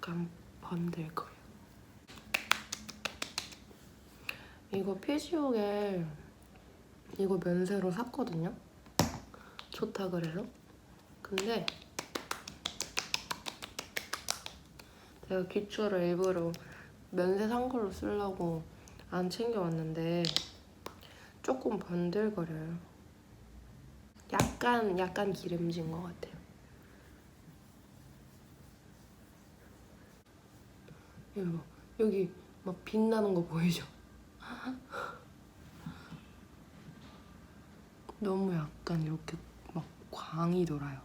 약간 번들거려. 이거 피지오겔 이거 면세로 샀거든요. 좋다 그래서. 근데 제가 기초를 일부러 면세 산 걸로 쓰려고 안 챙겨왔는데 조금 번들거려요. 약간 약간 기름진 것 같아요. 여기 봐. 여기 막 빛나는 거 보이죠? 너무 약간 이렇게 막 광이 돌아요.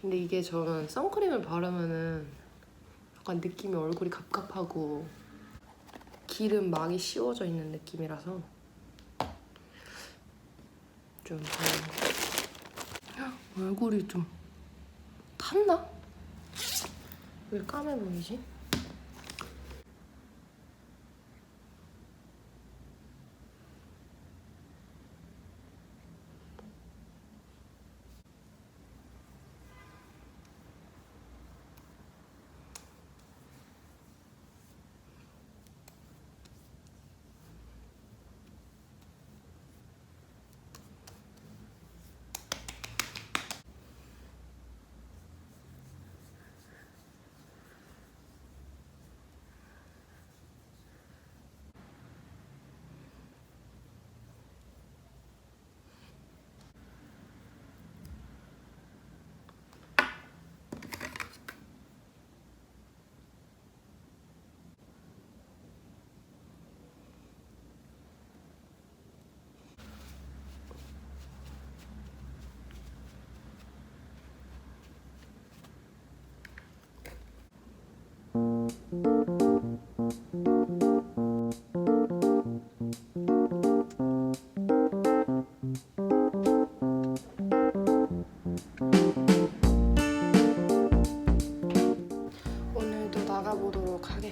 근데 이게 저는 선크림을 바르면은 약간 느낌이 얼굴이 갑갑하고 기름 막이 씌워져 있는 느낌이라서 좀 저는 얼굴이 좀 탔나? 왜 까매 보이지?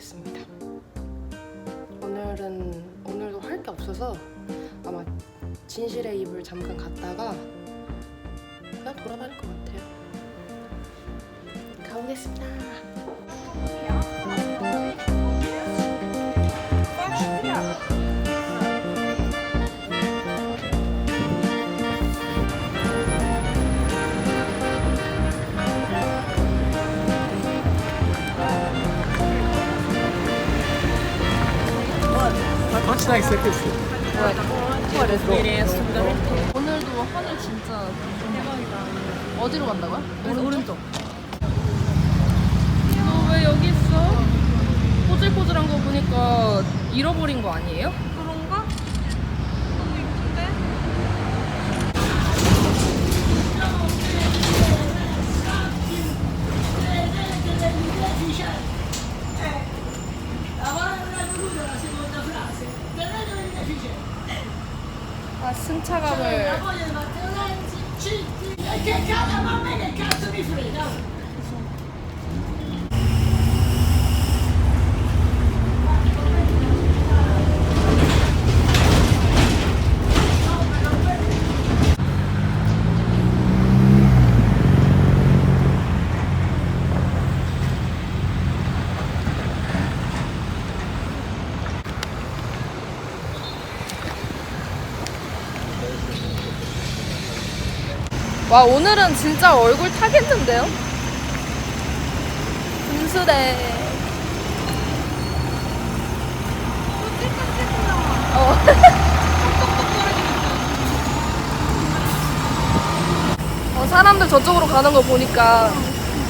하겠습니다. 오늘은 오늘도 할 게 없어서 아마 진실의 입을 잠깐 갔다가 그냥 돌아다닐 것 같아요. 가보겠습니다. Nicer this. 오늘도 하늘 진짜 대박이다. 어디로 간다고요? 오른쪽. 너 왜 여기 있어? 꼬질꼬질한 거 보니까 잃어버린 거 아니에요? 그런가? 너무 이쁜데? 승차감을 와 오늘은 진짜 얼굴 타겠는데요? 분수대 어. 어, 사람들 저쪽으로 가는 거 보니까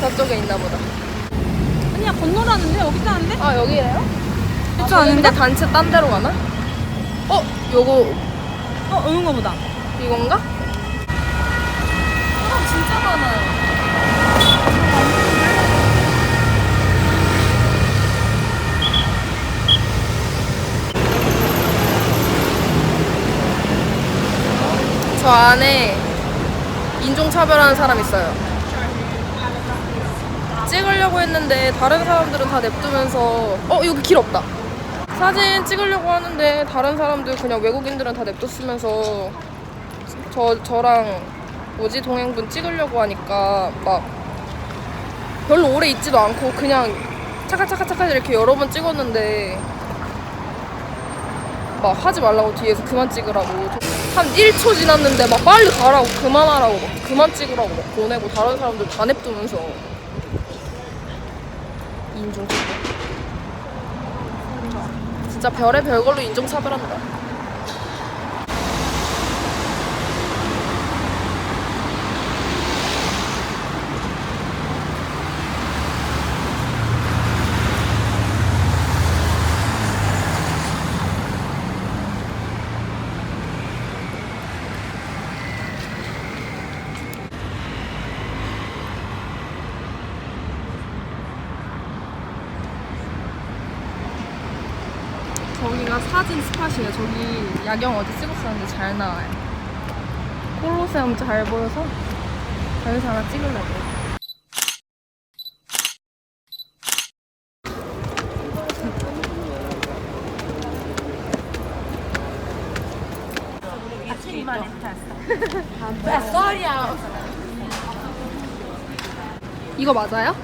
저쪽에 있나 보다 아니야 건너라는데 여기 있다는데? 아 여기래요? 그렇지 아, 않은데? 근데 단체 딴 데로 가나? 어? 요거 어 이런가 보다 이건가? 진짜 많아요 저 안에 인종차별하는 사람 있어요. 찍으려고 했는데 다른 사람들은 다 냅두면서 어 여기 길 없다. 사진 찍으려고 하는데 다른 사람들 그냥 외국인들은 다 냅뒀으면서 저 저랑 뭐지 동행분 찍으려고 하니까 막 별로 오래 있지도 않고 그냥 차카차카차카 이렇게 여러 번 찍었는데 막 하지 말라고 뒤에서 그만 찍으라고. 한 1초 지났는데 막 빨리 가라고 그만하라고 막 그만 찍으라고 막 보내고 다른 사람들 다 냅두면서. 인종 진짜 별의 별걸로 인종차별한다 저기가 스팟이에요. 저기 야경 어제 찍었었는데 잘 나와요. 콜로세움 잘 보여서 여기서 하나 찍으려고. 이거 맞아요?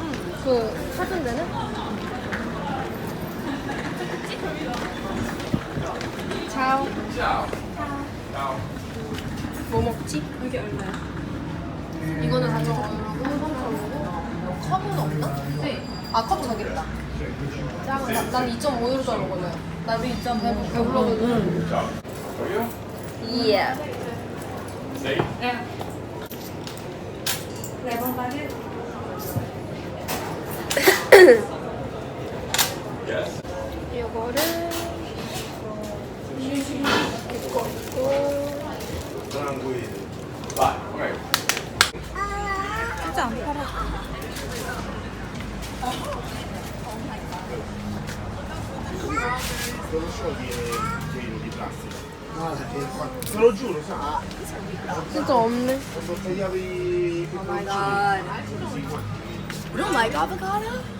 응. 그 사진 되는? 차오. 뭐 먹지? 이게 얼마야? 이거는 4,500원이고 3,500원. 컵은 없나? 네. 아, 컵 저기 있다. 작은 나, 난 2.5유로짜리 먹을래요. 나도 2.5. 배불러거든. 예. 이거를 진짜 안 팔아. Sa. 진짜 없네. Sono tagliati i peperoncini. Così qua. You don't like avocado?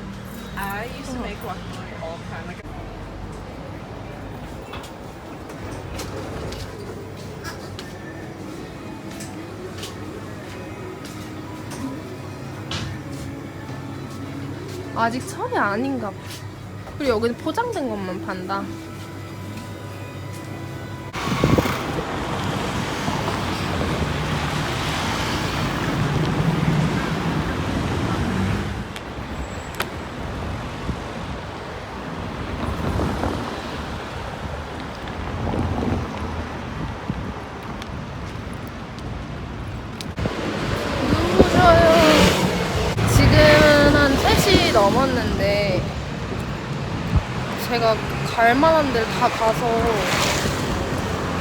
아직 철이 아닌가 봐. 그리고 여기는 포장된 것만 판다. 눈부셔요. 지금은 한 3시 넘었는데 제가 갈 만한 데를 다 가서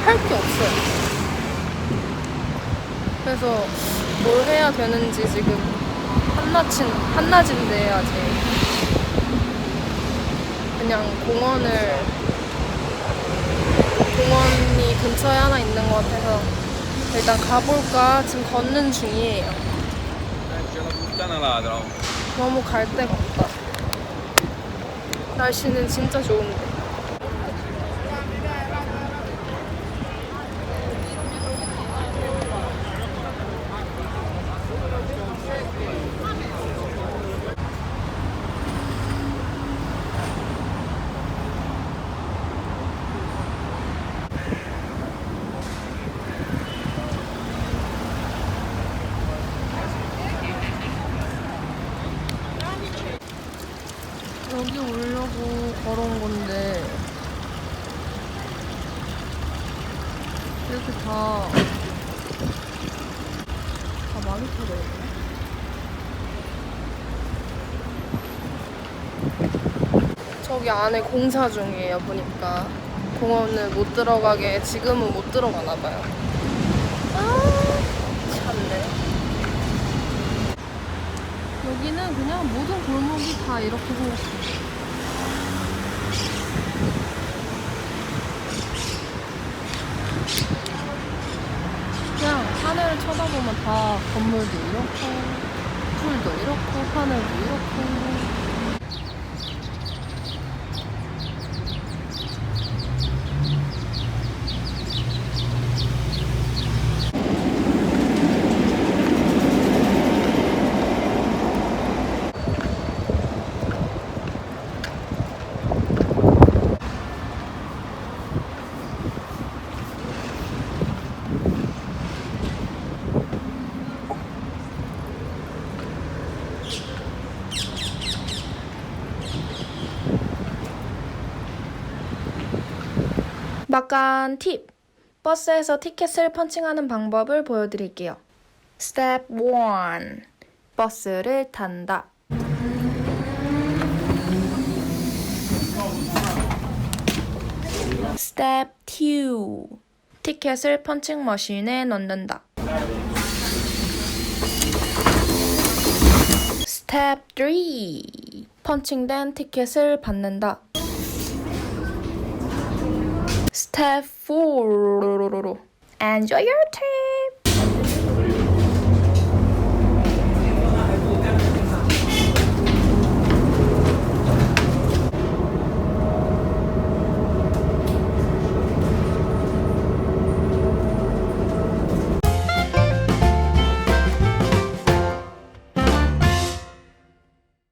할 게 없어요. 그래서 뭘 해야 되는지 지금 한낮인, 한낮인데 아직 그냥 공원을 공원이 근처에 하나 있는 것 같아서 일단 가볼까 지금 걷는 중이에요. 너무 갈 데가 없다. 날씨는 진짜 좋은데. 여기 오려고 걸어온 건데 이렇게 다, 다 많이 터져 있네. 저기 안에 공사 중이에요, 보니까. 공원을 못 들어가게 지금은 못 들어가나 봐요. 아, 참네. 여기는 그냥 모든 골목이 다 이렇게 생겼어요. 그냥 하늘을 쳐다보면 다 건물도 이렇고, 풀도 이렇고, 하늘도 이렇고. 막간 팁! 버스에서 티켓을 펀칭하는 방법을 보여드릴게요. Step 1. 버스를 탄다. Step 2. 티켓을 펀칭 머신에 넣는다. Step 3. 펀칭된 티켓을 받는다. 4. Enjoy your trip!